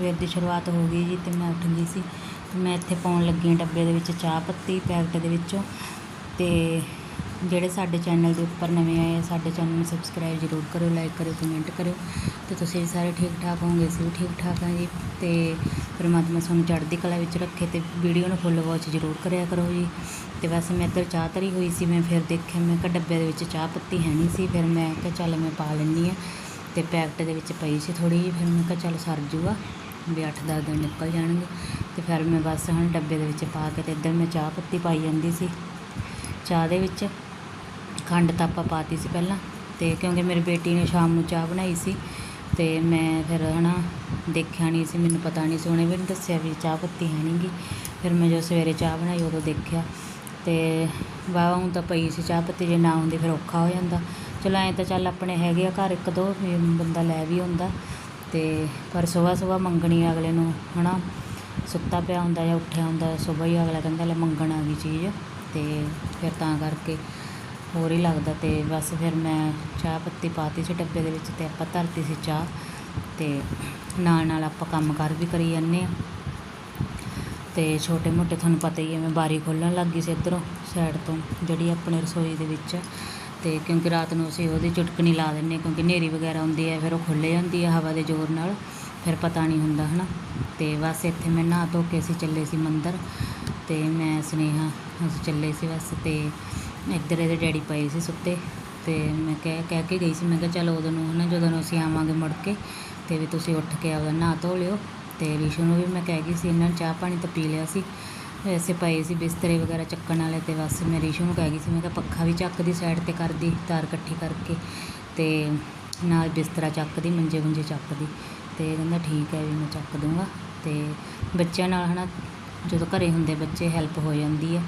ਸਵੇਰ ਦੀ ਸ਼ੁਰੂਆਤ ਹੋ ਗਈ ਜੀ ਤੇ ਮੈਂ ਉੱਠ ਗਈ ਸੀ। ਤੇ ਮੈਂ ਇੱਥੇ ਪਾਉਣ ਲੱਗੀ ਹਾਂ ਡੱਬੇ ਦੇ ਵਿੱਚ ਚਾਹ ਪੱਤੀ ਪੈਕਟ ਦੇ ਵਿੱਚੋਂ ਤੇ ਜਿਹੜੇ ਸਾਡੇ ਚੈਨਲ ਦੇ ਉੱਪਰ ਨਵੇਂ ਆਏ ਆ, ਸਾਡੇ ਚੈਨਲ ਨੂੰ ਸਬਸਕ੍ਰਾਈਬ ਜ਼ਰੂਰ ਕਰਿਓ ਲਾਈਕ ਕਰਿਓ ਕਮੈਂਟ ਕਰਿਓ। ਤੇ ਤੁਸੀਂ ਵੀ ਸਾਰੇ ਠੀਕ ਠਾਕ ਹੋਵੋਗੇ, ਅਸੀਂ ਵੀ ਠੀਕ ਠਾਕ ਹਾਂ ਜੀ। ਤੇ ਪਰਮਾਤਮਾ ਤੁਹਾਨੂੰ ਚੜ੍ਹਦੀ ਕਲਾ ਵਿੱਚ ਰੱਖੇ ਤੇ ਵੀਡੀਓ ਨੂੰ ਫੁੱਲ ਵਾਚ ਜ਼ਰੂਰ ਕਰਿਆ ਕਰੋ ਜੀ। ਤੇ ਵੈਸੇ ਮੈਂ ਇੱਧਰ ਚਾਹ ਧਰੀ ਹੋਈ ਸੀ, ਮੈਂ ਫਿਰ ਦੇਖਿਆ, ਮੈਂ ਕਿਹਾ ਡੱਬੇ ਦੇ ਵਿੱਚ ਚਾਹ ਪੱਤੀ ਹੈ ਨਹੀਂ ਸੀ, ਫਿਰ ਮੈਂ ਕਿਹਾ ਚੱਲ ਮੈਂ ਪਾ ਲੈਂਦੀ ਹਾਂ। ਤੇ ਪੈਕਟ ਦੇ ਵਿੱਚ ਪਈ ਸੀ ਥੋੜੀ ਜਿਹੀ, ਫਿਰ ਮੈਂ ਕਿਹਾ ਚੱਲ ਸਰ ਜੂਗਾ। ਵੀ 8-10 ਦਿਨ ਨਿਕਲ ਜਾਣਗੇ। ਤੇ ਫਿਰ ਮੈਂ ਬਸ ਹੁਣ ਡੱਬੇ ਦੇ ਵਿੱਚ ਪਾ ਕੇ ਤੇ ਇੱਧਰ ਮੈਂ ਚਾਹ ਪੱਤੀ ਪਾਈ ਜਾਂਦੀ ਸੀ। ਚਾਹ ਦੇ ਵਿੱਚ ਖੰਡ ਤਾਂ ਆਪਾਂ ਪਾਤੀ ਸੀ ਪਹਿਲਾਂ। ਤੇ ਕਿਉਂਕਿ ਮੇਰੀ ਬੇਟੀ ਨੇ ਸ਼ਾਮ ਨੂੰ ਚਾਹ ਬਣਾਈ ਸੀ, ਤੇ ਮੈਂ ਫਿਰ ਹਨਾ ਦੇਖਿਆ ਨਹੀਂ ਸੀ, ਮੈਨੂੰ ਪਤਾ ਨਹੀਂ ਸੀ। ਉਹਨੇ ਵੀ ਨਹੀਂ ਦੱਸਿਆ ਵੀ ਚਾਹ ਪੱਤੀ ਹੈ ਨਹੀਂਗੀ ਫਿਰ ਮੈਂ ਜਦੋਂ ਸਵੇਰੇ ਚਾਹ ਬਣਾਈ ਉਦੋਂ ਦੇਖਿਆ। ਤੇ ਵਾਹ, ਹੁਣ ਤਾਂ ਪਈ ਸੀ ਚਾਹ ਪੱਤੀ, ਜੇ ਨਾ ਹੁੰਦੀ ਫਿਰ ਔਖਾ ਹੋ ਜਾਂਦਾ। ਚਲੋ ਐਂ ਤਾਂ ਚੱਲ ਆਪਣੇ ਹੈਗੇ ਆ ਘਰ, ਇੱਕ ਦੋ ਬੰਦਾ ਲੈ ਵੀ ਹੁੰਦਾ ਤੇ ਪਰ ਸਵੇਰ ਸਵੇਰ ਮੰਗਣੀ ਅਗਲੇ ਨੂੰ, ਹਨਾ? ਸੁੱਤਾ ਪਿਆ ਹੁੰਦਾ ਜਾਂ ਉੱਠਿਆ ਹੁੰਦਾ, ਸਵੇਰ ਹੀ ਅਗਲਾ ਕਹਿੰਦਾ, ਲੈ ਮੰਗਣ ਆ ਗਈ ਚੀਜ਼। ਤੇ ਫਿਰ ਤਾਂ ਕਰਕੇ ਹੋਰ ਹੀ ਲੱਗਦਾ ਤੇ ਬਸ ਫਿਰ ਮੈਂ ਚਾਹ ਪੱਤੀ ਪਾਤੀ ਸੀ ਡੱਬੇ ਦੇ ਵਿੱਚ ਤੇ ਆਪਾਂ ਧਰਤੀ ਸੀ ਚਾਹ ਤੇ ਨਾਲ ਨਾਲ ਆਪਾਂ ਕੰਮ ਕਰ ਵੀ ਕਰੀ ਜਾਂਦੇ ਆ ਤੇ ਛੋਟੇ ਮੋਟੇ ਤੁਹਾਨੂੰ ਪਤਾ ਹੀ ਹੈ, ਮੈਂ ਬਾਰੀ ਖੋਲਣ ਲੱਗ ਗਈ ਸੀ ਇੱਧਰੋਂ ਸਾਈਡ ਤੋਂ, ਜਿਹੜੀ ਆਪਣੇ ਰਸੋਈ ਦੇ ਵਿੱਚ। ਤੇ ਕਿਉਂਕਿ ਰਾਤ ਨੂੰ ਅਸੀਂ ਉਹਦੀ ਚੁਟਕਣੀ ਲਾ ਦਿੰਦੇ ਕਿਉਂਕਿ ਹਨੇਰੀ ਵਗੈਰਾ ਹੁੰਦੀ ਹੈ, ਫਿਰ ਉਹ ਖੁੱਲ੍ਹ ਜਾਂਦੀ ਹੈ ਹਵਾ ਦੇ ਜ਼ੋਰ ਨਾਲ, ਫਿਰ ਪਤਾ ਨਹੀਂ ਹੁੰਦਾ, ਹਨਾ? ਤੇ ਬਸ ਇੱਥੇ ਮੈਂ ਨਹਾ ਧੋ ਕੇ ਅਸੀਂ ਚੱਲੇ ਸੀ ਮੰਦਰ, ਤੇ ਮੈਂ, ਸੁਨੇਹਾ, ਅਸੀਂ ਚੱਲੇ ਸੀ ਬਸ, ਤੇ ਇੱਧਰ ਇਹਦੇ ਡੈਡੀ ਪਏ ਸੀ ਸੁੱਤੇ, ਤੇ ਮੈਂ ਕਹਿ ਕਹਿ ਕੇ ਗਈ ਸੀ, ਮੈਂ ਕਿਹਾ ਚਲੋ ਉਦੋਂ ਨੂੰ, ਹਨਾ, ਜਦੋਂ ਨੂੰ ਅਸੀਂ ਆਵਾਂਗੇ ਮੁੜ ਕੇ, ਤੇ ਵੀ ਤੁਸੀਂ ਉੱਠ ਕੇ ਆਪਦਾ ਨਹਾ ਧੋ ਲਿਓ, ਤੇ ਰਿਸ਼ੂ ਨੂੰ ਵੀ ਮੈਂ ਕਹਿ ਗਈ ਸੀ, ਇਹਨਾਂ ਨੇ ਚਾਹ ਪਾਣੀ ਤਾਂ ਪੀ ਲਿਆ ਸੀ ਵੈਸੇ ਪਏ ਸੀ ਬਿਸਤਰੇ ਵਗੈਰਾ ਚੱਕਣ ਵਾਲੇ ਤੇ ਬਸ ਮੈਂ ਰਿਸ਼ੂ ਨੂੰ ਕਹਿ ਗਈ ਸੀ, ਮੈਂ ਕਿਹਾ ਪੱਖਾ ਵੀ ਚੱਕਦੀ ਸਾਈਡ ਤੇ ਕਰਦੀ, ਤਾਰ ਇਕੱਠੀ ਕਰਕੇ ਤੇ ਨਾਲ ਬਿਸਤਰਾ ਚੱਕਦੀ, ਮੰਜੇ ਮੁੰਜੇ ਚੱਕਦੀ ਤੇ ਕਹਿੰਦਾ ਠੀਕ ਹੈ ਵੀ ਮੈਂ ਚੱਕ ਦੂੰਗਾ ਤੇ ਬੱਚਿਆਂ ਨਾਲ ਹਨਾ ਜਦੋਂ ਘਰੇ ਹੁੰਦੇ ਬੱਚੇ ਹੈਲਪ ਹੋ ਜਾਂਦੀ ਹੈ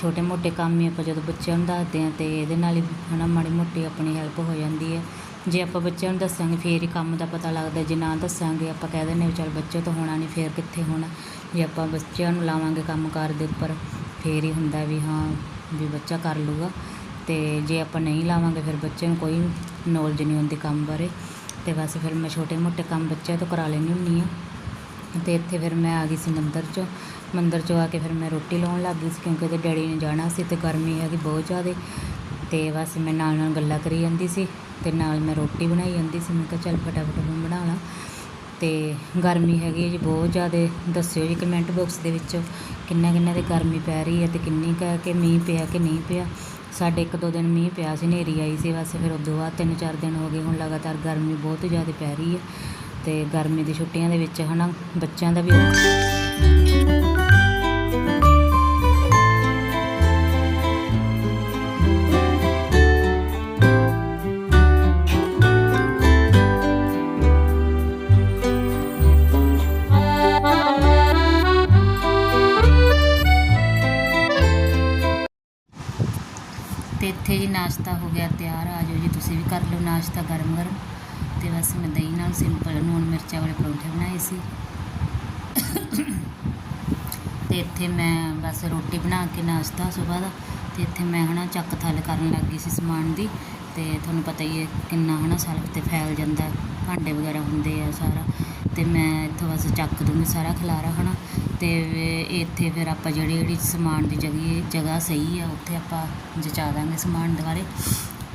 ਛੋਟੇ ਮੋਟੇ ਕੰਮ ਹੀ ਆਪਾਂ ਜਦੋਂ ਬੱਚਿਆਂ ਨੂੰ ਦੱਸਦੇ ਹਾਂ ਤੇ ਇਹਦੇ ਨਾਲ ਹੀ ਹਨਾ ਮਾੜੀ ਮੋਟੀ ਆਪਣੀ ਹੈਲਪ ਹੋ ਜਾਂਦੀ ਹੈ ਜੇ ਆਪਾਂ ਬੱਚਿਆਂ ਨੂੰ ਦੱਸਾਂਗੇ, ਫੇਰ ਹੀ ਕੰਮ ਦਾ ਪਤਾ ਲੱਗਦਾ ਜੇ ਨਾ ਦੱਸਾਂਗੇ, ਆਪਾਂ ਕਹਿ ਦਿੰਦੇ ਵੀ ਚੱਲ ਬੱਚੇ ਤੋਂ ਹੋਣਾ ਨਹੀਂ ਫੇਰ ਕਿੱਥੇ ਹੋਣਾ? ਜੇ ਆਪਾਂ ਬੱਚਿਆਂ ਨੂੰ ਲਾਵਾਂਗੇ ਕੰਮ ਕਾਰ ਦੇ ਉੱਪਰ, ਫੇਰ ਹੀ ਹੁੰਦਾ ਵੀ ਹਾਂ, ਵੀ ਬੱਚਾ ਕਰ ਲੂਗਾ ਤੇ ਜੇ ਆਪਾਂ ਨਹੀਂ ਲਾਵਾਂਗੇ, ਫਿਰ ਬੱਚੇ ਨੂੰ ਕੋਈ ਨੌਲੇਜ ਨਹੀਂ ਹੁੰਦੀ ਕੰਮ ਬਾਰੇ। ਤੇ ਬਸ ਫਿਰ ਮੈਂ ਛੋਟੇ ਮੋਟੇ ਕੰਮ ਬੱਚਿਆਂ ਤੋਂ ਕਰਾ ਲੈਂਦੀ ਹੁੰਦੀ ਹਾਂ। ਤੇ ਇੱਥੇ ਫਿਰ ਮੈਂ ਆ ਗਈ ਸੀ ਮੰਦਰ 'ਚੋਂ। ਮੰਦਰ 'ਚੋਂ ਆ ਕੇ ਫਿਰ ਮੈਂ ਰੋਟੀ ਲਾਉਣ ਲੱਗ ਗਈ ਸੀ, ਕਿਉਂਕਿ ਉਹਦੇ ਡੈਡੀ ਨੇ ਜਾਣਾ ਸੀ ਤੇ ਗਰਮੀ ਹੈਗੀ ਬਹੁਤ ਜ਼ਿਆਦਾ। ਤੇ ਬਸ ਮੈਂ ਨਾਲ ਨਾਲ ਗੱਲਾਂ ਕਰੀ ਜਾਂਦੀ ਸੀ। ਤੇ ਨਾਲ ਮੈਂ ਰੋਟੀ ਬਣਾਈ ਜਾਂਦੀ ਸੀ। ਮੈਂ ਕਿਹਾ ਚੱਲ ਫਟਾਫਟ ਮੈਂ ਬਣਾ ਲਾਂ। ਤੇ ਗਰਮੀ ਹੈਗੀ ਹੈ ਜੀ, ਬਹੁਤ ਜ਼ਿਆਦਾ। ਦੱਸਿਓ ਜੀ ਕਮੈਂਟ ਬਾਕਸ ਦੇ ਵਿੱਚ ਕਿੰਨਾ ਕਿੰਨਾ ਦੇ ਗਰਮੀ ਪੈ ਰਹੀ ਹੈ ਤੇ ਕਿੰਨੀ ਕੁ ਕਿ ਮੀਂਹ ਪਿਆ ਕਿ ਨਹੀਂ ਪਿਆ। ਸਾਡੇ ਇੱਕ ਦੋ ਦਿਨ ਮੀਂਹ ਪਿਆ ਸੀ, ਹਨੇਰੀ ਆਈ ਸੀ ਬਸ। ਫਿਰ ਉਦੋਂ ਬਾਅਦ ਤਿੰਨ ਚਾਰ ਦਿਨ ਹੋ ਗਏ, ਹੁਣ ਲਗਾਤਾਰ ਗਰਮੀ ਬਹੁਤ ਜ਼ਿਆਦਾ ਪੈ ਰਹੀ ਹੈ। ਤੇ ਗਰਮੀ ਦੀ ਛੁੱਟੀਆਂ ਦੇ ਵਿੱਚ ਹਨਾ, ਬੱਚਿਆਂ ਦਾ ਵੀ ਨਾਸ਼ਤਾ ਹੋ ਗਿਆ, ਤਿਆਰ ਆ ਜਾਓ ਜੀ, ਤੁਸੀਂ ਵੀ ਕਰ ਲਓ ਨਾਸ਼ਤਾ ਗਰਮ ਗਰਮ। ਤੇ ਬਸ ਮੈਂ ਦਹੀਂ ਨਾਲ ਸਿੰਪਲ ਨੂਨ ਮਿਰਚਾਂ ਵਾਲੇ ਪਰੌਂਠੇ ਬਣਾਏ ਸੀ। ਤੇ ਇੱਥੇ ਮੈਂ ਬਸ ਰੋਟੀ ਬਣਾ ਕੇ ਨਾਸ਼ਤਾ ਸਵੇਰ ਦਾ। ਤੇ ਇੱਥੇ ਮੈਂ ਹਨਾ ਚੱਕ ਥੱਲ ਕਰਨ ਲੱਗ ਗਈ ਸੀ ਸਮਾਨ ਦੀ। ਤੇ ਤੁਹਾਨੂੰ ਪਤਾ ਹੀ ਹੈ ਕਿੰਨਾ ਹਨਾ ਸਲਫ ਤੇ ਫੈਲ ਜਾਂਦਾ, ਭਾਂਡੇ ਵਗੈਰਾ ਹੁੰਦੇ ਆ ਸਾਰਾ। ਤੇ ਮੈਂ ਇੱਥੋਂ ਬਸ ਚੱਕ ਦੂੰਗੀ ਸਾਰਾ ਖਲਾਰਾ ਹਨਾ। ਅਤੇ ਇੱਥੇ ਫਿਰ ਆਪਾਂ ਜਿਹੜੀ ਜਿਹੜੀ ਸਮਾਨ ਦੀ ਜਗ੍ਹਾ ਜਗ੍ਹਾ ਸਹੀ ਆ, ਉੱਥੇ ਆਪਾਂ ਜਚਾ ਦਾਂਗੇ ਸਮਾਨ ਦੁਬਾਰੇ।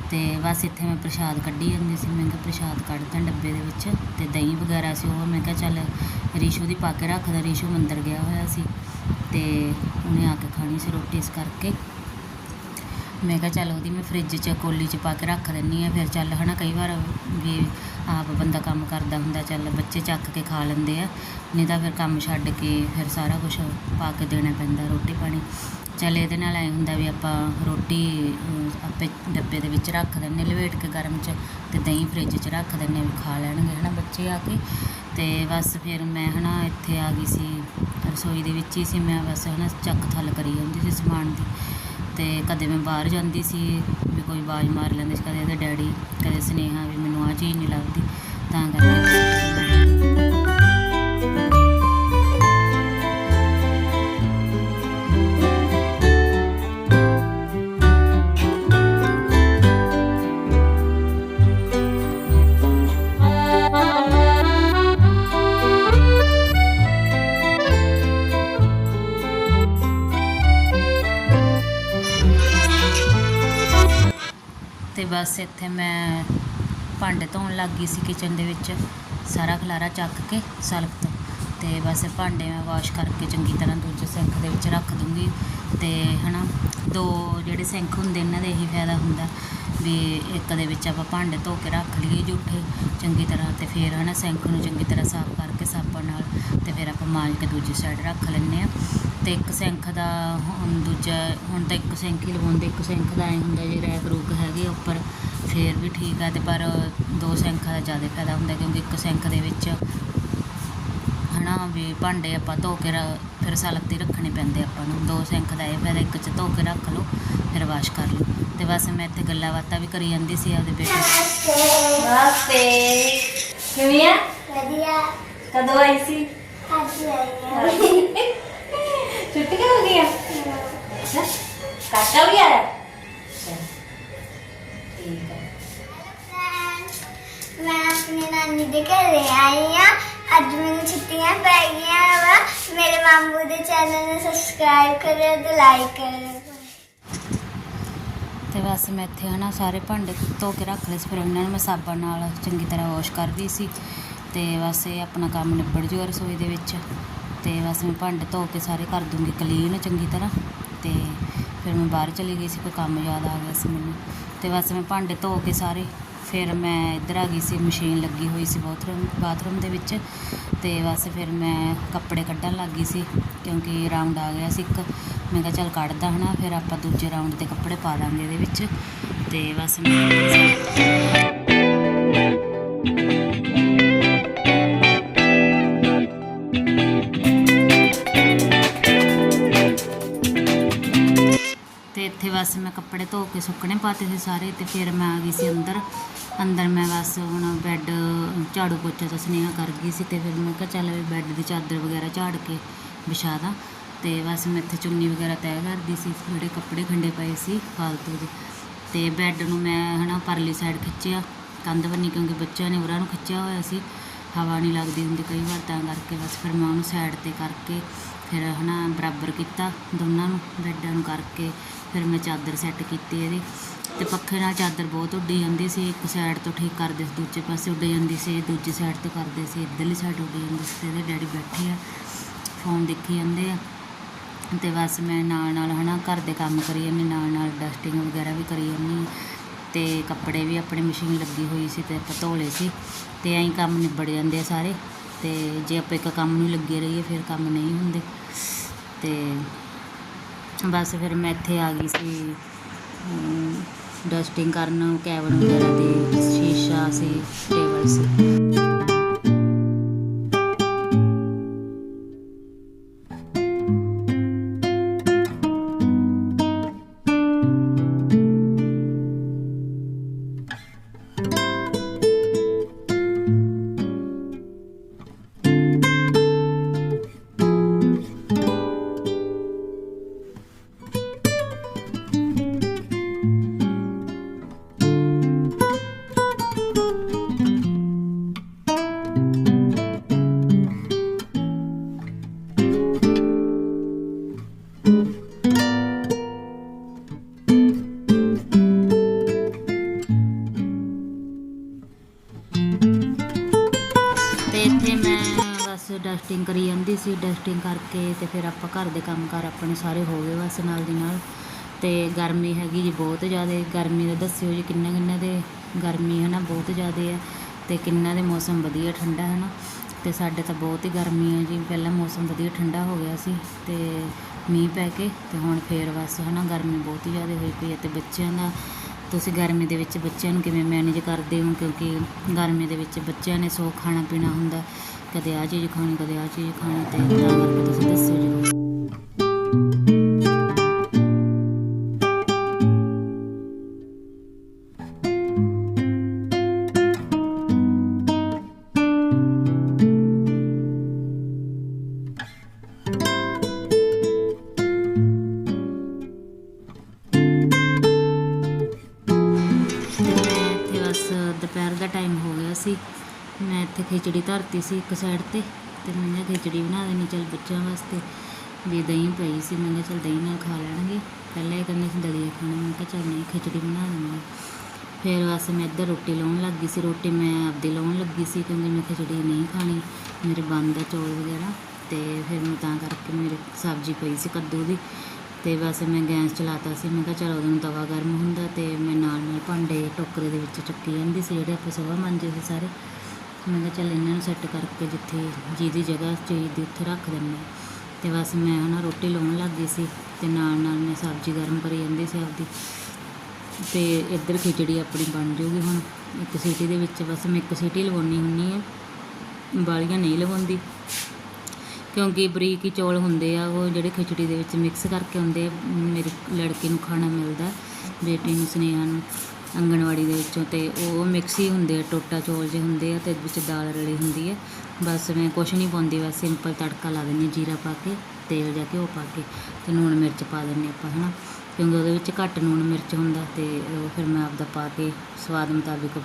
ਅਤੇ ਬਸ ਇੱਥੇ ਮੈਂ ਪ੍ਰਸ਼ਾਦ ਕੱਢੀ ਜਾਂਦੀ ਸੀ। ਮੈਂ ਕਿਹਾ ਪ੍ਰਸ਼ਾਦ ਕੱਢਦਾ ਡੱਬੇ ਦੇ ਵਿੱਚ ਅਤੇ ਦਹੀਂ ਵਗੈਰਾ ਸੀ ਉਹ। ਮੈਂ ਕਿਹਾ ਚੱਲ ਰੀਸ਼ੂ ਦੀ ਪਾ ਕੇ ਰੱਖਦਾ ਰੀਸ਼ੂ ਮੰਦਰ ਗਿਆ ਹੋਇਆ ਸੀ ਅਤੇ ਉਹਨੇ ਆ ਕੇ ਖਾਣੀ ਸੀ ਰੋਟੀ ਇਸ ਕਰਕੇ। ਮੈਂ ਕਿਹਾ ਚੱਲ ਉਹਦੀ ਮੈਂ ਫਰਿੱਜ 'ਚ ਕੋਲੀ 'ਚ ਪਾ ਕੇ ਰੱਖ ਦਿੰਦੀ ਆ, ਫਿਰ ਚੱਲ ਹਨਾ ਕਈ ਵਾਰ ਵੀ ਆਪ ਬੰਦਾ ਕੰਮ ਕਰਦਾ ਹੁੰਦਾ, ਚੱਲ ਬੱਚੇ ਚੱਕ ਕੇ ਖਾ ਲੈਂਦੇ ਆ, ਨਹੀਂ ਤਾਂ ਫਿਰ ਕੰਮ ਛੱਡ ਕੇ ਫਿਰ ਸਾਰਾ ਕੁਝ ਪਾ ਕੇ ਦੇਣਾ ਪੈਂਦਾ ਰੋਟੀ ਪਾਣੀ। ਚੱਲ ਇਹਦੇ ਨਾਲ ਐ ਹੁੰਦਾ ਵੀ ਆਪਾਂ ਰੋਟੀ ਆਪੇ ਡੱਬੇ ਦੇ ਵਿੱਚ ਰੱਖ ਦਿੰਨੇ, ਲਵੇਟ ਕੇ ਗਰਮ 'ਚ ਤੇ ਦਹੀਂ ਫ੍ਰਿਜ 'ਚ ਰੱਖ ਦਿੰਨੇ ਵੀ ਖਾ ਲੈਣਗੇ ਹਨਾ ਬੱਚੇ ਆ ਕੇ। ਤੇ ਬਸ ਫਿਰ ਮੈਂ ਹਨਾ ਇੱਥੇ ਆ ਗਈ ਸੀ, ਰਸੋਈ ਦੇ ਵਿੱਚ ਹੀ ਸੀ ਮੈਂ ਬਸ ਹਨਾ ਚੱਕ ਥੱਲ ਕਰੀ ਜਾਂਦੀ ਸੀ ਸਮਾਨ ਦੀ। ਤੇ ਕਦੇ ਮੈਂ ਬਾਹਰ ਜਾਂਦੀ ਸੀ, ਵੀ ਕੋਈ ਆਵਾਜ਼ ਮਾਰ ਲੈਂਦੇ ਸੀ, ਕਦੇ ਇਹਦੇ ਡੈਡੀ, ਕਦੇ ਸੁਨੇਹਾ ਵੀ ਮੈਨੂੰ ਆਹ ਚੀਜ਼ ਨਹੀਂ ਲੱਗਦੀ, ਤਾਂ ਕਰਕੇ। ਬਸ ਇੱਥੇ ਮੈਂ ਭਾਂਡੇ ਧੋਣ ਲੱਗ ਗਈ ਸੀ ਕਿਚਨ ਦੇ ਵਿੱਚ, ਸਾਰਾ ਖਲਾਰਾ ਚੱਕ ਕੇ ਸਲਫ ਤੋਂ। ਤੇ ਬਸ ਭਾਂਡੇ ਮੈਂ ਵਾਸ਼ ਕਰਕੇ ਚੰਗੀ ਤਰ੍ਹਾਂ ਦੂਜੇ ਸਿੰਕ ਦੇ ਵਿੱਚ ਰੱਖ ਦੂੰਗੀ। ਤੇ ਹਨਾ, ਦੋ ਜਿਹੜੇ ਸਿੰਕ ਹੁੰਦੇ ਇਹਨਾਂ ਦੇ ਇਹੀ ਫਾਇਦਾ ਹੁੰਦਾ। ਵੀ ਇੱਕ ਦੇ ਵਿੱਚ ਆਪਾਂ ਭਾਂਡੇ ਧੋ ਕੇ ਰੱਖ ਲਈਏ ਜੂਠੇ, ਚੰਗੀ ਤਰ੍ਹਾਂ ਤੇ ਫਿਰ ਹਨਾ ਸਿੰਕ ਨੂੰ ਚੰਗੀ ਤਰ੍ਹਾਂ ਸਾਫ਼ ਕਰਕੇ ਸਾਬਣ ਨਾਲ ਤੇ ਫਿਰ ਆਪਾਂ ਮਾਂਜ ਕੇ ਦੂਜੀ ਸਾਈਡ ਰੱਖ ਲੈਂਦੇ ਆ ਤੇ ਇੱਕ ਸਿੰਕ ਦਾ ਹੁਣ ਦੂਜਾ, ਹੁਣ ਤਾਂ ਇੱਕ ਸਿੰਕ ਹੀ ਲਵਾਉਂਦੇ, ਇੱਕ ਸਿੰਕ ਦਾ ਐ ਹੁੰਦਾ ਜੇ ਰੈਕ ਰੂਕ ਹੈਗੇ ਉੱਪਰ, ਫਿਰ ਵੀ ਠੀਕ ਆ ਤੇ ਪਰ ਦੋ ਸਿੰਕਾਂ ਦਾ ਜ਼ਿਆਦਾ ਫਾਇਦਾ ਹੁੰਦਾ ਕਿਉਂਕਿ ਇੱਕ ਸਿੰਕ ਦੇ ਵਿੱਚ ਹਨਾ ਵੀ ਭਾਂਡੇ ਆਪਾਂ ਧੋ ਕੇ ਰ- ਫਿਰ ਸਲਫ ਤੇ ਰੱਖਣੇ ਪੈਂਦੇ ਆਪਾਂ ਨੂੰ। ਦੋ ਸਿੰਕ ਦਾ ਇਹ ਫਾਇਦਾ ਇੱਕ 'ਚ ਧੋ ਕੇ ਰੱਖ ਲਓ ਫਿਰ ਵਾਸ਼ ਕਰ ਲਓ। ਤੇ ਬਸ ਮੈਂ ਇੱਥੇ ਗੱਲਾਂ ਬਾਤਾਂ ਵੀ ਕਰੀ ਜਾਂਦੀ ਸੀ ਆਪਦੇ ਬੇਟੇ ਨਮਸਤੇ। ਕਿਵੇਂ ਆ? ਵਧੀਆ। ਕਦੋਂ ਆਈ ਸੀ? ਅੱਜ ਆਈ ਛੁੱਟੀ ਹੋ ਗਈ ਆ ਅੱਛਾ ਕਾਕਾ ਵੀ ਆਇਆ? ਠੀਕ ਹੈ ਮੈਂ ਆਪਣੀ ਨਾਨੀ ਦੇ ਘਰੇ ਆਈ ਆ। ਅੱਜ ਮੈਨੂੰ ਛੁੱਟੀਆਂ ਪੈ ਗਈਆਂ ਵਾ ਮੇਰੇ ਮਾਮੂ ਦੇ ਚੈਨਲ ਨੂੰ ਸਬਸਕ੍ਰਾਈਬ ਕਰਿਓ ਤੇ ਲਾਈਕ ਕਰਿਓ। ਤੇ ਬਸ ਮੈਂ ਇੱਥੇ ਹਨਾ ਸਾਰੇ ਭਾਂਡੇ ਧੋ ਕੇ ਰੱਖ ਲਏ ਸੀ, ਫਿਰ ਉਹਨਾਂ ਨੂੰ ਮੈਂ ਸਾਬਣ ਨਾਲ ਚੰਗੀ ਤਰ੍ਹਾਂ ਵਾਸ਼ ਕਰ ਰਹੀ ਸੀ। ਤੇ ਬਸ ਇਹ ਆਪਣਾ ਕੰਮ ਨਿਬੜ ਜੂਗਾ ਰਸੋਈ ਦੇ ਵਿੱਚ। ਤੇ ਬਸ ਮੈਂ ਭਾਂਡੇ ਧੋ ਕੇ ਸਾਰੇ ਕਰ ਦੂੰਗੀ ਕਲੀਨ ਚੰਗੀ ਤਰ੍ਹਾਂ। ਤੇ ਫਿਰ ਮੈਂ ਬਾਹਰ ਚਲੀ ਗਈ ਸੀ, ਕੋਈ ਕੰਮ ਯਾਦ ਆ ਗਿਆ ਸੀ ਮੈਨੂੰ। ਤੇ ਬਸ ਮੈਂ ਭਾਂਡੇ ਧੋ ਕੇ ਸਾਰੇ ਫਿਰ ਮੈਂ ਇੱਧਰ ਆ ਗਈ ਸੀ, ਮਸ਼ੀਨ ਲੱਗੀ ਹੋਈ ਸੀ ਬਾਥਰੂਮ ਬਾਥਰੂਮ ਦੇ ਵਿੱਚ ਤੇ ਬਸ ਫਿਰ ਮੈਂ ਕੱਪੜੇ ਕੱਢਣ ਲੱਗ ਗਈ ਸੀ ਕਿਉਂਕਿ ਰਾਉਂਡ ਆ ਗਿਆ ਸੀ ਇੱਕ। ਮੈਂ ਕਿਹਾ ਚੱਲ ਕੱਢਦਾ ਹਨਾ, ਫਿਰ ਆਪਾਂ ਦੂਜੇ ਰਾਉਂਡ ਦੇ ਕੱਪੜੇ ਪਾ ਦਾਂਗੇ ਇਹਦੇ ਵਿੱਚ ਤੇ ਬਸ ਮੈਂ ਬਸ ਮੈਂ ਕੱਪੜੇ ਧੋ ਕੇ ਸੁੱਕਣੇ ਪਾਤੇ ਸੀ ਸਾਰੇ ਤੇ ਫਿਰ ਮੈਂ ਆ ਗਈ ਸੀ ਅੰਦਰ। ਅੰਦਰ ਮੈਂ ਬਸ ਹੁਣ ਬੈੱਡ ਝਾੜੂ ਪੋਚਾ ਤਾਂ ਸੁਨੇਹਾ ਕਰ ਗਈ ਸੀ ਤੇ ਫਿਰ ਮੈਂ ਕਿਹਾ ਚੱਲ ਵੀ ਬੈੱਡ ਦੀ ਚਾਦਰ ਵਗੈਰਾ ਝਾੜ ਕੇ ਵਿਛਾ ਦਾਂ। ਤੇ ਬਸ ਮੈਂ ਇੱਥੇ ਚੁੰਨੀ ਵਗੈਰਾ ਤੈਅ ਕਰਦੀ ਸੀ, ਜਿਹੜੇ ਕੱਪੜੇ ਖੰਡੇ ਪਏ ਸੀ ਫਾਲਤੂ ਦੇ। ਤੇ ਬੈੱਡ ਨੂੰ ਮੈਂ ਹਨਾ ਪਰਲੀ ਸਾਈਡ ਖਿੱਚਿਆ, ਕੰਧ ਬੰਨੀ ਕਿਉਂਕਿ ਬੱਚਿਆਂ ਨੇ ਉਹਨਾਂ ਨੂੰ ਖਿੱਚਿਆ ਹੋਇਆ ਸੀ। ਹਵਾ ਨਹੀਂ ਲੱਗਦੀ ਹੁੰਦੀ ਕਈ ਵਾਰ ਤਾਂ ਕਰਕੇ ਬਸ ਫਿਰ ਮੈਂ ਉਹਨੂੰ ਸਾਈਡ ਤੇ ਕਰਕੇ ਫਿਰ ਹਨਾ ਬਰਾਬਰ ਕੀਤਾ ਦੋਨਾਂ ਨੂੰ ਬੈੱਡਾਂ ਨੂੰ ਕਰਕੇ। ਫਿਰ ਮੈਂ ਚਾਦਰ ਸੈੱਟ ਕੀਤੀ ਇਹਦੀ ਤੇ ਪੱਖੇ ਨਾਲ ਚਾਦਰ ਬਹੁਤ ਉੱਡੀ ਜਾਂਦੀ ਸੀ, ਇੱਕ ਸਾਈਡ ਤੋਂ ਠੀਕ ਕਰਦੇ ਸੀ, ਦੂਜੇ ਪਾਸੇ ਉੱਡ ਜਾਂਦੀ ਸੀ, ਦੂਜੀ ਸਾਈਡ ਤੋਂ ਕਰਦੇ ਸੀ, ਇੱਧਰਲੀ ਸਾਈਡ ਉੱਡ ਜਾਂਦੀ ਸੀ ਤੇ ਇਹਦੇ ਡੈਡੀ ਬੈਠੇ ਆ ਫੋਨ ਦੇਖੀ ਜਾਂਦੇ ਆ ਤੇ ਬਸ ਮੈਂ ਨਾਲ ਨਾਲ ਹਨਾ ਘਰ ਦੇ ਕੰਮ ਕਰੀ ਜਾਂਦੀ, ਨਾਲ ਨਾਲ ਡਸਟਿੰਗ ਵਗੈਰਾ ਵੀ ਕਰੀ ਜਾਂਦੀ ਹਾਂ। ਤੇ ਕੱਪੜੇ ਵੀ ਆਪਣੀ ਮਸ਼ੀਨ ਲੱਗੀ ਹੋਈ ਸੀ ਤੇ ਆਪਾਂ ਧੋਲੇ ਸੀ ਤੇ ਐਂ ਕੰਮ ਨਿਬੜ ਜਾਂਦੇ ਆ ਸਾਰੇ ਤੇ ਜੇ ਆਪਾਂ ਇੱਕ ਕੰਮ ਨੂੰ ਲੱਗੇ ਰਹੀਏ ਫਿਰ ਕੰਮ ਨਹੀਂ ਹੁੰਦੇ ਤੇ ਬਸ ਫਿਰ ਮੈਂ ਇੱਥੇ ਆ ਗਈ ਸੀ ਡਸਟਿੰਗ ਕਰਨ, ਕੈਬਨ ਵਗੈਰਾ ਦੀ ਸ਼ੀਸ਼ਾ ਸੀ ਟੇਬਲ ਸੀ ਫਿਰ ਆਪਾਂ ਘਰ ਦੇ ਕੰਮ ਕਾਰ ਆਪਣੇ ਸਾਰੇ ਹੋ ਗਏ ਬਸ ਨਾਲ ਦੀ ਨਾਲ। ਤੇ ਗਰਮੀ ਹੈਗੀ ਜੀ ਬਹੁਤ ਜ਼ਿਆਦਾ। ਗਰਮੀ ਦਾ ਦੱਸਿਓ ਜੀ ਕਿੰਨਾ ਕਿੰਨਾ ਦੇ ਗਰਮੀ ਹੈ ਨਾ, ਬਹੁਤ ਜ਼ਿਆਦਾ ਹੈ। ਤੇ ਕਿੰਨਾ ਦੇ ਮੌਸਮ ਵਧੀਆ ਠੰਡਾ ਹੈ ਨਾ। ਤੇ ਸਾਡੇ ਤਾਂ ਬਹੁਤ ਹੀ ਗਰਮੀ ਹੈ ਜੀ। ਪਹਿਲਾਂ ਮੌਸਮ ਵਧੀਆ ਠੰਡਾ ਹੋ ਗਿਆ ਸੀ ਤੇ ਮੀਂਹ ਪੈ ਕੇ ਤੇ ਹੁਣ ਫੇਰ ਬਸ ਹੈ ਨਾ ਗਰਮੀ ਬਹੁਤ ਹੀ ਜ਼ਿਆਦਾ ਹੋਈ ਪਈ ਹੈ। ਤੇ ਬੱਚਿਆਂ ਦਾ, ਤੁਸੀਂ ਗਰਮੀ ਦੇ ਵਿੱਚ ਬੱਚਿਆਂ ਨੂੰ ਕਿਵੇਂ ਮੈਨੇਜ ਕਰਦੇ ਹੋ? ਕਿਉਂਕਿ ਗਰਮੀ ਦੇ ਵਿੱਚ ਬੱਚਿਆਂ ਨੇ ਸੋ ਖਾਣਾ ਪੀਣਾ ਹੁੰਦਾ। ਕਦੇ ਆ ਚੀਜ਼ ਖਾਣੀ, ਕਦੇ ਆ ਚੀਜ਼ ਖਾਣੀ ਤੇ ਤਾਂ ਕਰਕੇ ਤੁਸੀਂ ਦੱਸਿਓ ਜ਼ਰੂਰ ਇੱਥੇ ਬਸ ਦੁਪਹਿਰ ਦਾ ਟਾਈਮ ਹੋ ਗਿਆ ਸੀ। ਮੈਂ ਇੱਥੇ ਖਿਚੜੀ ਧਰਤੀ ਸੀ ਇੱਕ ਸਾਈਡ ਤੇ ਤੇ ਮੈਂ ਕਿਹਾ ਖਿਚੜੀ ਬਣਾ ਦੇਣੀ, ਚੱਲ ਬੱਚਿਆਂ ਵਾਸਤੇ। ਵੀ ਦਹੀਂ ਪਈ ਸੀ, ਮੈਂ ਕਿਹਾ ਚੱਲ ਦਹੀਂ ਨਾਲ ਖਾ ਲੈਣਗੇ। ਪਹਿਲਾਂ ਇਹ ਕਹਿੰਦੇ ਸੀ ਦਲੀਆ ਖਾਣਾ, ਮੈਂ ਕਿਹਾ ਚੱਲ ਨਹੀਂ, ਖਿਚੜੀ ਬਣਾ ਦਿੰਦੀ ਫਿਰ ਬਸ ਮੈਂ ਇੱਧਰ ਰੋਟੀ ਲਾਉਣ ਲੱਗ ਗਈ ਸੀ, ਰੋਟੀ ਮੈਂ ਆਪਦੀ ਲਾਉਣ ਲੱਗੀ ਸੀ ਕਿਉਂਕਿ ਮੈਂ ਖਿਚੜੀ ਨਹੀਂ ਖਾਣੀ, ਮੇਰੇ ਬੰਦ ਆ ਚੌਲ ਵਗੈਰਾ। ਤੇ ਫਿਰ ਮੈਂ ਤਾਂ ਕਰਕੇ ਮੇਰੇ ਸਬਜ਼ੀ ਪਈ ਸੀ ਕੱਦੂ ਦੀ। ਤੇ ਵੈਸੇ ਮੈਂ ਗੈਸ ਚਲਾਤਾ ਸੀ, ਮੈਂ ਕਿਹਾ ਚਲ ਉਦੋਂ ਨੂੰ ਤਵਾ ਗਰਮ ਹੁੰਦਾ ਤੇ ਮੈਂ ਨਾਲ ਨਾਲ ਭਾਂਡੇ ਟੋਕਰੇ ਦੇ ਵਿੱਚ ਚੁੱਕੀ ਜਾਂਦੀ ਸੀ, ਜਿਹੜੇ ਆਪਾਂ ਸਵੇਰ ਮਾਂਜੇ ਸੀ ਸਾਰੇ। ਮੈਂ ਕਿਹਾ ਚੱਲ ਇਹਨਾਂ ਨੂੰ ਸੈੱਟ ਕਰਕੇ ਜਿੱਥੇ ਜਿਹਦੀ ਜਗ੍ਹਾ ਚਾਹੀਦੀ ਦੀ ਉੱਥੇ ਰੱਖ ਦਿੰਦੇ ਹਾਂ। ਤੇ ਬਸ ਮੈਂ ਹਨਾ ਰੋਟੀ ਲਾਉਣ ਲੱਗ ਗਈ ਸੀ ਤੇ ਨਾਲ ਨਾਲ ਮੈਂ ਸਬਜ਼ੀ ਗਰਮ ਕਰੀ ਜਾਂਦੀ ਸੀ ਆਪਦੀ। ਤੇ ਇੱਧਰ ਖਿਚੜੀ ਆਪਣੀ ਬਣ ਜੂਗੀ ਹੁਣ। ਇੱਕ ਸੀਟੀ ਦੇ ਵਿੱਚ ਬਸ ਮੈਂ ਇੱਕ ਸੀਟੀ ਲਵਾਉਣੀ ਹੁੰਨੀ ਆ। ਬਾਲੀਆਂ ਨਹੀਂ ਲਵਾਉਂਦੀ। ਕਿਉਂਕਿ ਬਰੀਕ ਹੀ ਚੌਲ ਹੁੰਦੇ ਆ, ਉਹ ਜਿਹੜੇ ਖਿਚੜੀ ਦੇ ਵਿੱਚ ਮਿਕਸ ਕਰਕੇ ਹੁੰਦੇ ਆ, ਮੇਰੀ ਲੜਕੀ ਨੂੰ ਖਾਣਾ ਮਿਲਦਾ, ਬੇਟੀ ਨੂੰ, ਸੁਨੇਹਾ ਨੂੰ। ਆਂਗਣਵਾੜੀ ਦੇ ਵਿੱਚੋਂ ਤੇ ਉਹ ਮਿਕਸ ਹੀ ਹੁੰਦੇ ਆ, ਟੋਟਾ ਚੌਲ ਜੇ ਹੁੰਦੇ ਆ ਤੇ ਵਿੱਚ ਦਾਲ ਰਲੀ ਹੁੰਦੀ ਹੈ। ਬਸ ਮੈਂ ਕੁਛ ਨਹੀਂ ਪਾਉਂਦੀ, ਬਸ ਸਿੰਪਲ ਤੜਕਾ ਲਾ ਦਿੰਦੀ ਹਾਂ, ਜੀਰਾ ਪਾ ਕੇ, ਤੇਲ ਜਾਂ ਘਿਓ ਪਾ ਕੇ ਤੇ ਲੂਣ ਮਿਰਚ ਪਾ ਦਿੰਦੇ ਆਪਾਂ, ਹਨਾ? ਕਿਉਂਕਿ ਉਹਦੇ ਵਿੱਚ ਘੱਟ ਲੂਣ ਮਿਰਚ ਹੁੰਦਾ ਤੇ ਉਹ ਫਿਰ ਮੈਂ ਆਪਦਾ ਪਾ ਕੇ ਸਵਾਦ ਮੁਤਾਬਿਕ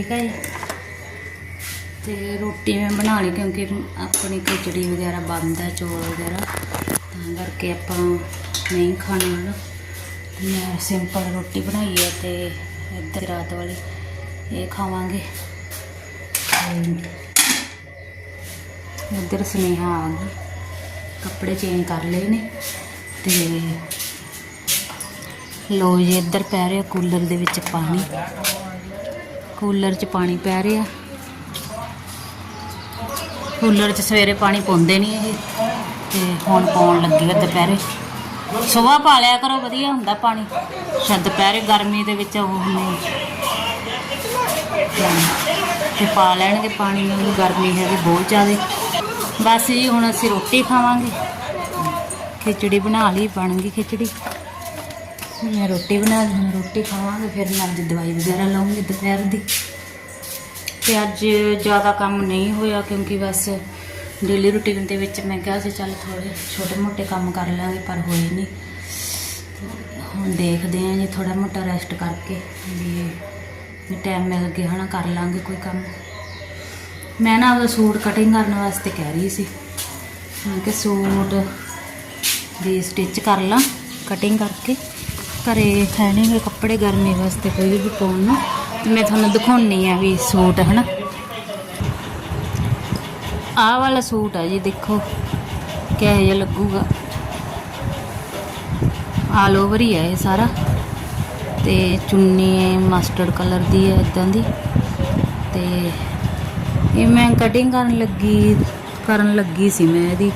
ਠੀਕ ਹੈ ਜੀ। ਤੇ ਰੋਟੀ ਮੈਂ ਬਣਾ ਲਈ ਕਿਉਂਕਿ ਆਪਣੀ ਖਿਚੜੀ ਵਗੈਰਾ ਬੰਦ ਹੈ ਚੌਲ ਵਗੈਰਾ। ਤਾਂ ਕਰਕੇ ਆਪਾਂ ਨਹੀਂ ਖਾਣਾ ਨਾ ਮੈਂ ਸਿੰਪਲ ਰੋਟੀ ਬਣਾਈ ਹੈ ਤੇ ਇੱਧਰ ਰਾਤ ਵਾਲੀ ਇਹ ਖਾਵਾਂਗੇ। ਇੱਧਰ ਸੁਨੇਹਾ ਆ ਗਈ ਕੱਪੜੇ ਚੇਂਜ ਕਰ ਲਏ ਨੇ। ਤੇ ਲੋ ਜੀ, ਇੱਧਰ ਪੈ ਰਿਹਾ ਕੂਲਰ ਦੇ ਵਿੱਚ ਪਾਣੀ। ਕੂਲਰ 'ਚ ਪਾਣੀ ਪੈ ਰਿਹਾ। ਕੂਲਰ 'ਚ ਸਵੇਰੇ ਪਾਣੀ ਪਾਉਂਦੇ ਨਹੀਂ ਇਹ, ਤੇ ਹੁਣ ਪਾਉਣ ਲੱਗੇ ਆ ਦੁਪਹਿਰੇ। ਸੁਬਾਹ ਪਾ ਲਿਆ ਕਰੋ, ਵਧੀਆ ਹੁੰਦਾ ਪਾਣੀ। ਸ਼ਾਇਦ ਦੁਪਹਿਰੇ ਗਰਮੀ ਦੇ ਵਿੱਚ ਉਹ ਨਹੀਂ ਤੇ ਪਾ ਲੈਣਗੇ ਪਾਣੀ ਨੂੰ ਗਰਮੀ ਹੈਗੀ ਬਹੁਤ ਜ਼ਿਆਦਾ। ਬਸ ਜੀ, ਹੁਣ ਅਸੀਂ ਰੋਟੀ ਖਾਵਾਂਗੇ। ਖਿਚੜੀ ਬਣਾ ਲਈ, ਬਣ ਗਈ ਖਿਚੜੀ। ਮੈਂ ਰੋਟੀ ਬਣਾ ਲਈ ਹੁਣ ਰੋਟੀ ਖਾਵਾਂਗੇ, ਫਿਰ ਮੈਂ ਅੱਜ ਦਵਾਈ ਵਗੈਰਾ ਲਾਉਂਗੀ ਦੁਪਹਿਰ ਦੀ। ਤੇ ਅੱਜ ਜ਼ਿਆਦਾ ਕੰਮ ਨਹੀਂ ਹੋਇਆ, ਕਿਉਂਕਿ ਬਸ ਡੇਲੀ ਰੂਟੀਨ ਦੇ ਵਿੱਚ ਮੈਂ ਕਿਹਾ ਸੀ, ਚੱਲ ਥੋੜੇ ਛੋਟੇ ਮੋਟੇ ਕੰਮ ਕਰ ਲਾਂਗੇ, ਪਰ ਹੋਏ ਨਹੀਂ। ਹੁਣ ਦੇਖਦੇ ਆਂ ਜੀ ਥੋੜਾ ਮੋਟਾ ਰੈਸਟ ਕਰਕੇ, ਵੀ ਟਾਈਮ ਮਿਲ ਗਿਆ ਹਨਾ ਕਰ ਲਾਂਗੇ ਕੋਈ ਕੰਮ। ਮੈਂ ਨਾ ਉਹਦਾ ਸੂਟ ਕਟਿੰਗ ਕਰਨ ਵਾਸਤੇ ਕਹਿ ਰਹੀ ਸੀ। ਮੈਂ ਕਿ ਸੂਟ ਦੀ ਸਟਿਚ ਕਰ ਲਾਂ ਕਟਿੰਗ ਕਰਕੇ। ਘਰੇ ਹੈ ਨਹੀਂ ਗੇ ਕੱਪੜੇ ਗਰਮੀ ਵਾਸਤੇ ਕੋਈ ਵੀ ਪਾਉਣ ਨੂੰ। ਤੇ ਮੈਂ ਤੁਹਾਨੂੰ ਦਿਖਾਉਣੀ ਆ ਵੀ ਸੂਟ, ਹਨਾ? ਆਹ ਵਾਲਾ ਸੂਟ ਆ ਜੀ, ਦੇਖੋ ਕਿਹੋ ਜਿਹਾ ਲੱਗੂਗਾ। ਆਲ ਓਵਰ ਹੀ ਹੈ ਇਹ ਸਾਰਾ। ਤੇ ਚੁੰਨੀ ਮਸਟਰਡ ਕਲਰ ਦੀ ਹੈ ਇਦਾਂ ਦੀ। ਤੇ ਇਹ ਮੈਂ ਕਟਿੰਗ ਕਰਨ ਲੱਗੀ ਕਰਨ ਲੱਗੀ ਸੀ ਮੈਂ ਇਹਦੀ।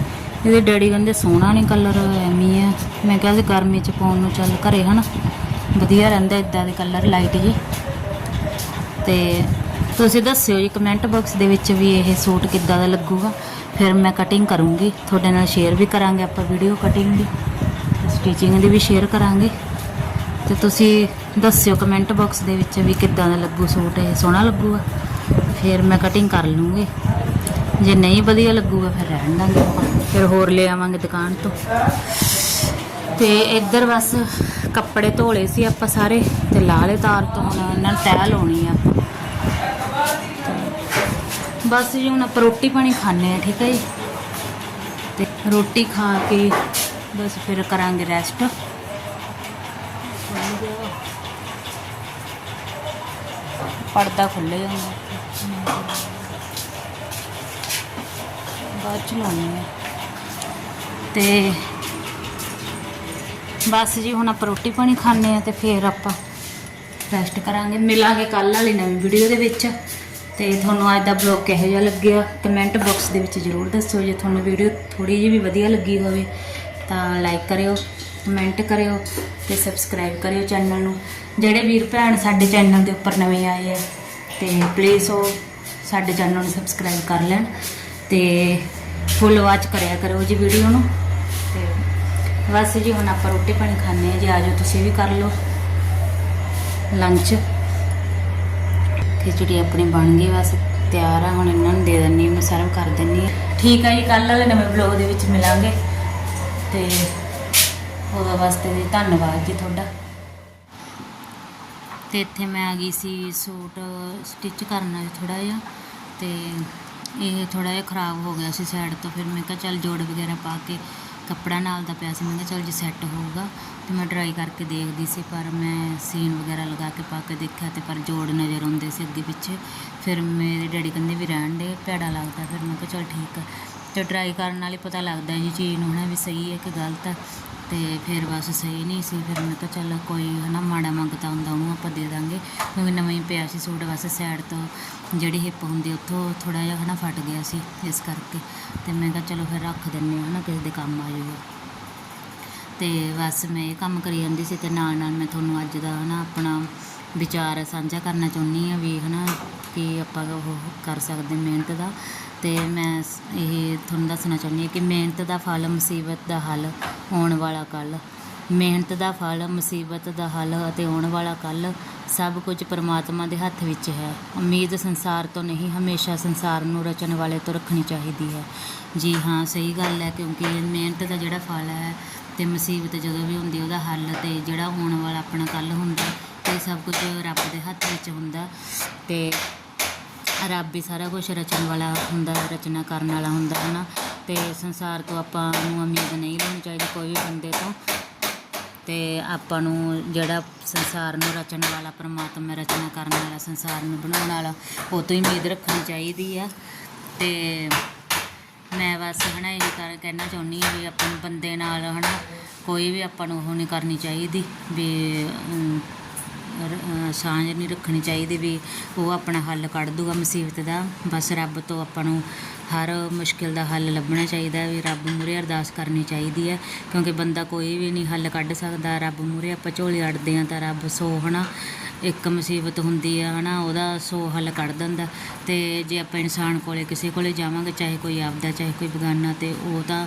ਇਹਦੇ ਡੈਡੀ ਕਹਿੰਦੇ ਸੋਹਣਾ ਨਹੀਂ ਕਲਰ ਐਵੇਂ ਹੈ ਮੈਂ ਕਿਹਾ ਸੀ ਗਰਮੀ ਚ ਪਾਉਣ ਨੂੰ ਚੱਲ ਘਰੇ, ਹਨਾ? ਵਧੀਆ ਰਹਿੰਦਾ ਇਦਾਂ ਦੇ ਕਲਰ ਲਾਈਟ ਜੀ। ਤੇ ਤੁਸੀਂ ਦੱਸਿਓ ਜੀ ਕਮੈਂਟ ਬਾਕਸ ਦੇ ਵਿੱਚ ਵੀ ਇਹ ਸੂਟ ਕਿੱਦਾਂ ਦਾ ਲੱਗੂਗਾ। ਫਿਰ ਮੈਂ ਕਟਿੰਗ ਕਰੂੰਗੀ। ਤੁਹਾਡੇ ਨਾਲ ਸ਼ੇਅਰ ਵੀ ਕਰਾਂਗੇ ਆਪਾਂ ਵੀਡੀਓ ਕਟਿੰਗ ਦੀ। ਸਟਿਚਿੰਗ ਦੀ ਵੀ ਸ਼ੇਅਰ ਕਰਾਂਗੇ। ਤੇ ਤੁਸੀਂ ਦੱਸਿਓ ਕਮੈਂਟ ਬਾਕਸ ਦੇ ਵਿੱਚ ਵੀ ਕਿੱਦਾਂ ਦਾ ਲੱਗੂ ਸੂਟ ਇਹ ਸੋਹਣਾ ਲੱਗੂਗਾ। ਫਿਰ ਮੈਂ ਕਟਿੰਗ ਕਰ ਲੂੰਗੀ। ਜੇ ਨਹੀਂ ਵਧੀਆ ਲੱਗੂਗਾ, ਫਿਰ ਰਹਿਣ ਦਾਂਗੇ ਆਪਾਂ। ਫਿਰ ਹੋਰ ਲੈ ਆਵਾਂਗੇ ਦੁਕਾਨ ਤੋਂ। ਤੇ ਇੱਧਰ ਬਸ ਕੱਪੜੇ ਧੋਲੇ ਸੀ ਆਪਾਂ ਸਾਰੇ, ਤੇ ਲਾ ਲਏ ਤਾਰ ਤੋਂ ਹੁਣ ਇਹਨਾਂ ਨੂੰ ਤੈਅ ਲਾਉਣੀ ਆ ਆਪਾਂ। ਬਸ ਜੀ, ਹੁਣ ਆਪਾਂ ਰੋਟੀ ਪਾਣੀ ਖਾਣੇ ਆ, ਠੀਕ ਹੈ ਜੀ? ਤੇ ਰੋਟੀ ਖਾ ਕੇ ਬਸ ਫਿਰ ਕਰਾਂਗੇ ਰੈਸਟ ਪਰਦਾ ਖੁੱਲੇ ਜਾਂਦਾ ਬਾਅਦ ਚ ਲਾਉਣੀ ਆ। ਤੇ ਬਸ ਜੀ, ਹੁਣ ਆਪਾਂ ਰੋਟੀ ਪਾਣੀ ਖਾਣੇ ਆ ਤੇ ਫਿਰ ਆਪਾਂ ਰੈਸਟ ਕਰਾਂਗੇ। ਮਿਲਾਂਗੇ ਕੱਲ ਵਾਲੀ ਨਵੀਂ ਵੀਡੀਓ ਦੇ ਵਿੱਚ। ਤੇ ਤੁਹਾਨੂੰ ਅੱਜ ਦਾ ਬਲੌਗ ਕਿਹੋ ਜਿਹਾ ਲੱਗਿਆ ਕਮੈਂਟ ਬਾਕਸ ਦੇ ਵਿੱਚ ਜ਼ਰੂਰ ਦੱਸਿਓ ਜੇ ਤੁਹਾਨੂੰ ਵੀਡੀਓ ਥੋੜੀ ਜਿਹੀ ਵੀ ਵਧੀਆ ਲੱਗੀ ਹੋਵੇ, ਤਾਂ ਲਾਈਕ ਕਰਿਓ ਕਮੈਂਟ ਕਰਿਓ ਤੇ ਸਬਸਕ੍ਰਾਈਬ ਕਰਿਓ ਚੈਨਲ ਨੂੰ। ਜਿਹੜੇ ਵੀਰ ਭੈਣ ਸਾਡੇ ਚੈਨਲ ਦੇ ਉੱਪਰ ਨਵੇਂ ਆਏ ਆ, ਤੇ ਪਲੀਜ਼ ਉਹ ਸਾਡੇ ਚੈਨਲ ਨੂੰ ਸਬਸਕ੍ਰਾਈਬ ਕਰ ਲੈਣ। ਤੇ ਫੁੱਲ ਵਾਚ ਕਰਿਆ ਕਰੋ ਜੀ ਵੀਡੀਓ ਨੂੰ। ਤੇ ਬਸ ਜੀ, ਹੁਣ ਆਪਾਂ ਰੋਟੀ ਪਾਣੀ ਖਾਣੇ ਆ ਜੀ। ਆਜੋ ਤੁਸੀਂ ਵੀ ਕਰ ਲਓ ਲੰਚ। ਖਿਚੜੀ ਆਪਣੀ ਬਣ ਗਈ, ਬਸ ਤਿਆਰ ਆ। ਹੁਣ ਇਹਨਾਂ ਨੂੰ ਦੇ ਦਿੰਨੀ ਮੈਂ ਸਰਵ ਕਰ ਦਿੰਨੀ ਆ ਠੀਕ ਆ ਜੀ ਕੱਲ ਵਾਲੇ ਨਵੇਂ ਬਲੌਗ ਦੇ ਵਿੱਚ ਮਿਲਾਂਗੇ। ਤੇ ਉਹਦਾ ਵਾਸਤੇ ਜੀ ਧੰਨਵਾਦ ਜੀ ਤੁਹਾਡਾ। ਤੇ ਇੱਥੇ ਮੈਂ ਆ ਗਈ ਸੀ ਸੂਟ ਸਟਿਚ ਕਰਨਾ ਥੋੜਾ ਜਿਹਾ। ਤੇ ਇਹ ਥੋੜ੍ਹਾ ਜਿਹਾ ਖਰਾਬ ਹੋ ਗਿਆ ਸੀ ਸਾਈਡ ਤੋਂ, ਫਿਰ ਮੈਂ ਕਿਹਾ ਚੱਲ ਜੋੜ ਵਗੈਰਾ ਪਾ ਕੇ ਕੱਪੜਾ ਨਾਲ ਦਾ ਪਿਆ ਸੀ। ਮੈਂ ਕਿਹਾ ਚੱਲ ਜੇ ਸੈੱਟ ਹੋਊਗਾ ਅਤੇ ਮੈਂ ਟਰਾਈ ਕਰਕੇ ਦੇਖਦੀ ਸੀ, ਪਰ ਮੈਂ ਸੀਨ ਵਗੈਰਾ ਲਗਾ ਕੇ ਪਾ ਕੇ ਦੇਖਿਆ ਅਤੇ ਪਰ ਜੋੜ ਨਜ਼ਰ ਆਉਂਦੇ ਸੀ ਅੱਗੇ ਪਿੱਛੇ। ਫਿਰ ਮੇਰੇ ਡੈਡੀ ਕਹਿੰਦੇ ਵੀ ਰਹਿਣ ਦੇ, ਭੈੜਾ ਲੱਗਦਾ। ਫਿਰ ਮੈਂ ਕਿਹਾ ਚੱਲ ਠੀਕ ਆ। ਅਤੇ ਟਰਾਈ ਕਰਨ ਨਾਲ ਹੀ ਪਤਾ ਲੱਗਦਾ ਜੀ ਚੀਜ਼ ਨੂੰ ਹਨਾ ਵੀ ਸਹੀ ਹੈ ਕਿ ਗਲਤ ਹੈ ਤੇ ਫਿਰ ਬਸ ਸਹੀ ਨਹੀਂ ਸੀ, ਫਿਰ ਮੈਂ ਕਿਹਾ ਚੱਲ ਕੋਈ ਹਨਾ, ਮਾੜਾ ਮੰਗਤਾ ਹੁੰਦਾ ਉਹਨੂੰ ਆਪਾਂ ਦੇ ਦਾਂਗੇ। ਕਿਉਂਕਿ ਨਵਾਂ ਹੀ ਪਿਆ ਸੀ ਸੂਟ ਬਸ ਸਾਈਡ ਤੋਂ ਜਿਹੜੀ ਹਿੱਪ ਹੁੰਦੀ ਉੱਥੋਂ ਥੋੜਾ ਜਿਹਾ ਹਨਾ ਫਟ ਗਿਆ ਸੀ ਇਸ ਕਰਕੇ। ਤੇ ਮੈਂ ਕਿਹਾ ਚਲੋ ਫਿਰ ਰੱਖ ਦਿੰਨੇ ਹਾਂ ਹਨਾ, ਕਿਸੇ ਦੇ ਕੰਮ ਆ ਜਾਊਗਾ। ਤੇ ਬਸ ਮੈਂ ਇਹ ਕੰਮ ਕਰੀ ਜਾਂਦੀ ਸੀ ਤੇ ਨਾਲ ਨਾਲ ਮੈਂ ਤੁਹਾਨੂੰ ਅੱਜ ਦਾ ਹਨਾ ਆਪਣਾ ਵਿਚਾਰ ਸਾਂਝਾ ਕਰਨਾ ਚਾਹੁੰਦੀ ਆ ਵੀ ਹਨਾ ਕਿ ਆਪਾਂ ਉਹ ਕਰ ਸਕਦੇ ਮਿਹਨਤ ਦਾ। ਅਤੇ ਮੈਂ ਇਹ ਤੁਹਾਨੂੰ ਦੱਸਣਾ ਚਾਹੁੰਦੀ ਹਾਂ ਕਿ ਮਿਹਨਤ ਦਾ ਫਲ, ਮੁਸੀਬਤ ਦਾ ਹੱਲ ਆਉਣ ਵਾਲਾ ਕੱਲ੍ਹ ਮਿਹਨਤ ਦਾ ਫਲ, ਮੁਸੀਬਤ ਦਾ ਹੱਲ ਅਤੇ ਆਉਣ ਵਾਲਾ ਕੱਲ੍ਹ ਸਭ ਕੁਝ ਪਰਮਾਤਮਾ ਦੇ ਹੱਥ ਵਿੱਚ ਹੈ। ਉਮੀਦ ਸੰਸਾਰ ਤੋਂ ਨਹੀਂ, ਹਮੇਸ਼ਾ ਸੰਸਾਰ ਨੂੰ ਰਚਣ ਵਾਲੇ ਤੋਂ ਰੱਖਣੀ ਚਾਹੀਦੀ ਹੈ। ਜੀ ਹਾਂ, ਸਹੀ ਗੱਲ ਹੈ, ਕਿਉਂਕਿ ਮਿਹਨਤ ਦਾ ਜਿਹੜਾ ਫਲ ਹੈ ਤੇ ਮੁਸੀਬਤ ਜਦੋਂ ਵੀ ਹੁੰਦੀ ਉਹਦਾ ਹੱਲ ਤੇ ਜਿਹੜਾ ਆਉਣ ਵਾਲਾ ਆਪਣਾ ਕੱਲ ਹੁੰਦਾ, ਇਹ ਸਭ ਕੁਝ ਰੱਬ ਦੇ ਹੱਥ ਵਿੱਚ ਹੁੰਦਾ ਤੇ ਰੱਬ ਹੀ ਸਾਰਾ ਕੁਝ ਰਚਣ ਵਾਲਾ ਹੁੰਦਾ ਰਚਨਾ ਕਰਨ ਵਾਲਾ ਹੁੰਦਾ ਹੈ ਨਾ। ਤੇ ਸੰਸਾਰ ਤੋਂ ਆਪਾਂ ਨੂੰ ਉਮੀਦ ਨਹੀਂ ਲੈਣੀ ਚਾਹੀਦੀ ਕੋਈ ਵੀ ਬੰਦੇ ਤੋਂ। ਤੇ ਆਪਾਂ ਨੂੰ ਜਿਹੜਾ ਸੰਸਾਰ ਨੂੰ ਰਚਣ ਵਾਲਾ, ਪਰਮਾਤਮਾ ਰਚਨਾ ਕਰਨ ਵਾਲਾ, ਸੰਸਾਰ ਨੂੰ ਬਣਾਉਣ ਵਾਲਾ, ਉਹ ਤੋਂ ਹੀ ਉਮੀਦ ਰੱਖਣੀ ਚਾਹੀਦੀ ਆ। ਤੇ ਮੈਂ ਬਸ ਹਨਾ ਇਹ ਕਰ ਕਹਿਣਾ ਚਾਹੁੰਦੀ ਹਾਂ ਵੀ ਆਪਾਂ ਨੂੰ ਬੰਦੇ ਨਾਲ ਹਨਾ ਕੋਈ ਵੀ ਆਪਾਂ ਨੂੰ ਉਹ ਨਹੀਂ ਕਰਨੀ ਚਾਹੀਦੀ ਵੀ ਸਾਂਝ ਨਹੀਂ ਰੱਖਣੀ ਚਾਹੀਦੀ ਵੀ ਉਹ ਆਪਣਾ ਹੱਲ ਕੱਢ ਦੂਗਾ ਮੁਸੀਬਤ ਦਾ। ਬਸ ਰੱਬ ਤੋਂ ਆਪਾਂ ਨੂੰ ਹਰ ਮੁਸ਼ਕਿਲ ਦਾ ਹੱਲ ਲੱਭਣਾ ਚਾਹੀਦਾ ਵੀ ਰੱਬ ਮੂਹਰੇ ਅਰਦਾਸ ਕਰਨੀ ਚਾਹੀਦੀ ਹੈ, ਕਿਉਂਕਿ ਬੰਦਾ ਕੋਈ ਵੀ ਨਹੀਂ ਹੱਲ ਕੱਢ ਸਕਦਾ। ਰੱਬ ਮੂਹਰੇ ਆਪਾਂ ਝੋਲੀ ਅੜਦੇ ਆ ਤਾਂ ਰੱਬ ਸੋਹਣਾ ਇੱਕ ਮੁਸੀਬਤ ਹੁੰਦੀ ਆ, ਹਨਾ, ਉਹਦਾ ਸੋ ਹੱਲ ਕੱਢ ਦਿੰਦਾ। ਅਤੇ ਜੇ ਆਪਾਂ ਇਨਸਾਨ ਕੋਲ, ਕਿਸੇ ਕੋਲ ਜਾਵਾਂਗੇ, ਚਾਹੇ ਕੋਈ ਆਪਦਾ, ਚਾਹੇ ਕੋਈ ਬਗਾਨਾ ਅਤੇ ਉਹ ਤਾਂ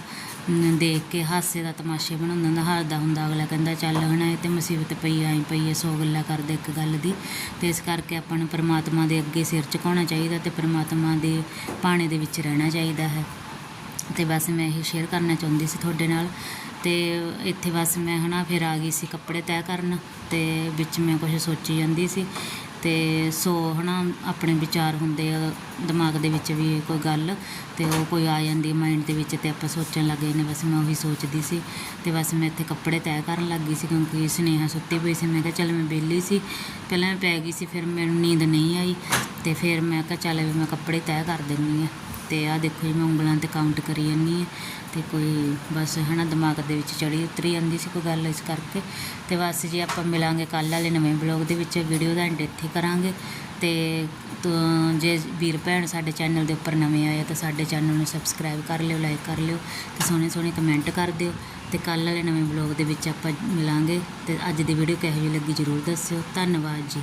ਦੇਖ ਕੇ ਹਾਸੇ ਦਾ ਤਮਾਸ਼ੇ ਬਣਾਉਂਦਾ ਹੁੰਦਾ ਹੱਸਦਾ ਹੁੰਦਾ। ਅਗਲਾ ਕਹਿੰਦਾ, ਚੱਲ ਹਨਾ, ਇਹ ਤਾਂ ਮੁਸੀਬਤ ਪਈ ਆਈ ਪਈ ਹੈ ਸੌ ਗੱਲਾਂ ਕਰਦੇ ਇੱਕ ਗੱਲ ਦੀ। ਅਤੇ ਇਸ ਕਰਕੇ ਆਪਾਂ ਨੂੰ ਪਰਮਾਤਮਾ ਦੇ ਅੱਗੇ ਸਿਰ ਝੁਕਾਉਣਾ ਚਾਹੀਦਾ ਅਤੇ ਪਰਮਾਤਮਾ ਦੇ ਪਾਣੇ ਦੇ ਵਿੱਚ ਰਹਿਣਾ ਚਾਹੀਦਾ ਹੈ। ਅਤੇ ਬਸ ਮੈਂ ਇਹ ਸ਼ੇਅਰ ਕਰਨਾ ਚਾਹੁੰਦੀ ਸੀ ਤੁਹਾਡੇ ਨਾਲ। ਅਤੇ ਇੱਥੇ ਬਸ ਮੈਂ ਹੈ ਨਾ ਫਿਰ ਆ ਗਈ ਸੀ ਕੱਪੜੇ ਤੈਅ ਕਰਨ ਅਤੇ ਵਿੱਚ ਮੈਂ ਕੁਝ ਸੋਚੀ ਜਾਂਦੀ ਸੀ ਅਤੇ ਸੋ ਹੈ ਨਾ ਆਪਣੇ ਵਿਚਾਰ ਹੁੰਦੇ ਆ, ਦਿਮਾਗ ਦੇ ਵਿੱਚ ਵੀ ਕੋਈ ਗੱਲ ਅਤੇ ਉਹ ਕੋਈ ਆ ਜਾਂਦੀ ਮਾਈਂਡ ਦੇ ਵਿੱਚ ਅਤੇ ਆਪਾਂ ਸੋਚਣ ਲੱਗ ਜਾਂਦੇ ਬਸ ਮੈਂ ਉਹੀ ਸੋਚਦੀ ਸੀ ਅਤੇ ਬਸ ਮੈਂ ਇੱਥੇ ਕੱਪੜੇ ਤੈਅ ਕਰਨ ਲੱਗ ਗਈ ਸੀ ਕਿਉਂਕਿ ਸੁਨੇਹਾ ਸੁੱਤੀ ਪਈ ਸੀ, ਮੈਂ ਕਿਹਾ ਚੱਲ ਮੈਂ ਵਿਹਲੀ ਸੀ, ਪਹਿਲਾਂ ਮੈਂ ਪੈ ਗਈ ਸੀ ਫਿਰ ਮੈਨੂੰ ਨੀਂਦ ਨਹੀਂ ਆਈ ਅਤੇ ਫਿਰ ਮੈਂ ਕਿਹਾ ਚੱਲ ਮੈਂ ਕੱਪੜੇ ਤੈਅ ਕਰ ਦਿੰਦੀ ਹਾਂ। ਤੇ ਆ ਦੇਖੋ ਜੀ, ਮੈਂ ਉਂਗਲਾਂ ਤੇ ਕਾਊਂਟ ਕਰੀ ਜਾਂਦੀ ਹਾਂ ਤੇ ਕੋਈ ਬਸ ਹਨਾ ਦਿਮਾਗ ਦੇ ਵਿੱਚ ਚੜੀ ਉਤਰੀ ਜਾਂਦੀ ਸੀ ਕੋਈ ਗੱਲ ਇਸ ਕਰਕੇ। ਤੇ ਬਸ ਜੀ ਆਪਾਂ ਮਿਲਾਂਗੇ ਕੱਲ੍ਹ ਵਾਲੇ ਨਵੇਂ ਬਲੌਗ ਦੇ ਵਿੱਚ ਵੀਡੀਓ ਦਾ ਐਂਡ ਇੱਥੇ ਕਰਾਂਗੇ। ਤੇ ਤੂੰ ਜੇ ਵੀਰ ਭੈਣ ਸਾਡੇ ਚੈਨਲ ਦੇ ਉੱਪਰ ਨਵੇਂ ਆਏ ਆ ਤਾਂ ਸਾਡੇ ਚੈਨਲ ਨੂੰ ਸਬਸਕ੍ਰਾਈਬ ਕਰ ਲਿਓ ਲਾਈਕ ਕਰ ਲਿਓ ਤੇ ਸੋਹਣੇ ਸੋਹਣੇ ਕਮੈਂਟ ਕਰ ਦਿਓ। ਤੇ ਕੱਲ੍ਹ ਵਾਲੇ ਨਵੇਂ ਬਲੌਗ ਦੇ ਵਿੱਚ ਆਪਾਂ ਮਿਲਾਂਗੇ ਤੇ ਅੱਜ ਦੀ ਵੀਡੀਓ ਕਿਹੋ ਜਿਹੀ ਲੱਗੀ ਜ਼ਰੂਰ ਦੱਸਿਓ। ਧੰਨਵਾਦ ਜੀ।